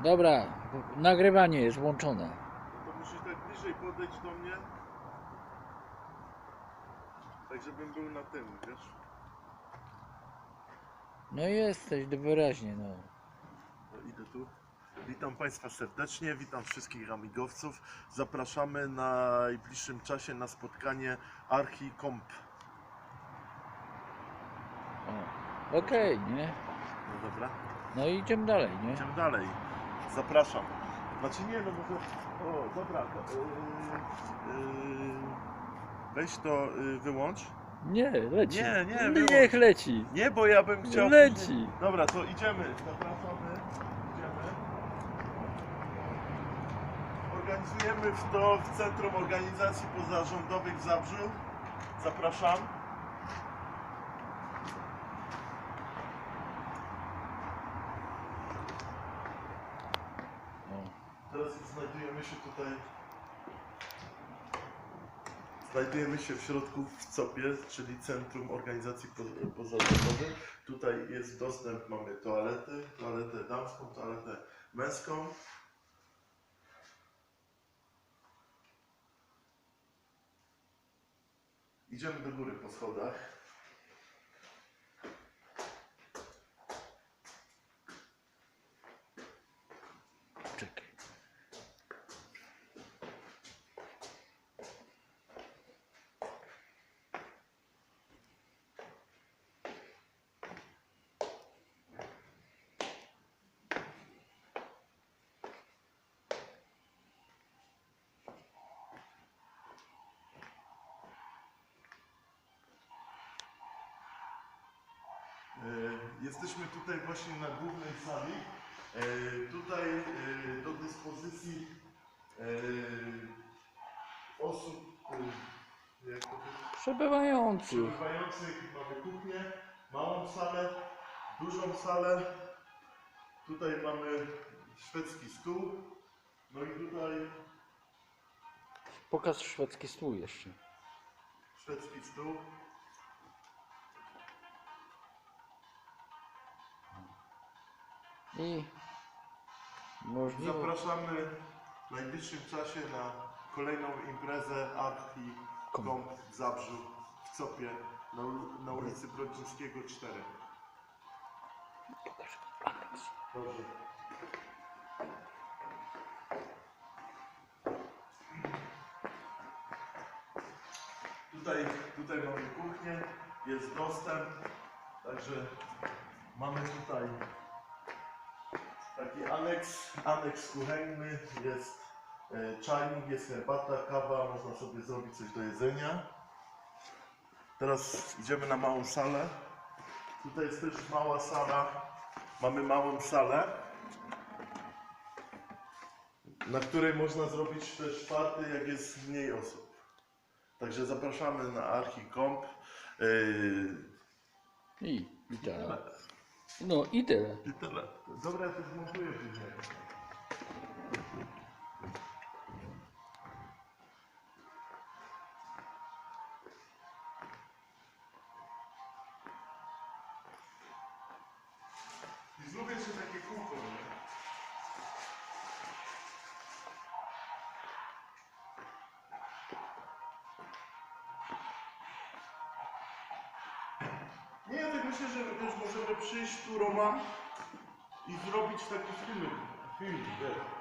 Dobra, nagrywanie jest włączone. To musisz tak bliżej podejść do mnie. Tak żebym był na tym, wiesz? No jesteś wyraźnie, no. No, idę tu. Witam Państwa serdecznie, witam wszystkich amigowców. Zapraszamy na najbliższym czasie na spotkanie ArchiComp. O. Okej, nie? No dobra, No i idziemy dalej, nie? idziemy dalej. Zapraszam. Znaczy nie, no może... O, dobra, to, yy, yy, weź to yy, wyłącz. Nie, leci. Nie, nie, Niech leci. Nie, bo ja bym chciał... Leci. Dobra, to idziemy. Zapraszamy. Idziemy. Organizujemy w to w Centrum Organizacji Pozarządowych w Zabrzu. Zapraszam. Teraz znajdujemy się tutaj. Znajdujemy się w środku w COPie, czyli Centrum Organizacji Po- Pozarządowych. Tutaj jest dostęp, mamy toalety, toaletę damską, toaletę męską. Idziemy do góry po schodach. Czekaj. E, Jesteśmy tutaj właśnie na głównej sali. E, Tutaj e, do dyspozycji e, osób, e, jak to powiedzieć, Przebywający. przebywających mamy kuchnię, małą salę, dużą salę. Tutaj mamy szwedzki stół. No i tutaj Pokaż szwedzki stół jeszcze. szwedzki stół. I możliwe. Zapraszamy w najbliższym czasie na kolejną imprezę Archi Komp w Zabrzu w Copie na, na ulicy Brodzińskiego 4. Dobrze. Tutaj, tutaj mamy kuchnię, jest dostęp, także mamy tutaj taki aneks, aneks kuchenny, jest e, czajnik, jest herbata, kawa, można sobie zrobić coś do jedzenia. Teraz idziemy na małą salę. Tutaj jest też mała sala, mamy małą salę, na której można zrobić też party, jak jest mniej osób. Także zapraszamy na ArchiComp. Yy, I, i Но и тебе. И тебе. Добре, да ти смонтујаш и тебе. Изгубеше таки да кухови. Myślę, że wiesz, możemy przyjść tu Roma i zrobić taki film, film, wiesz.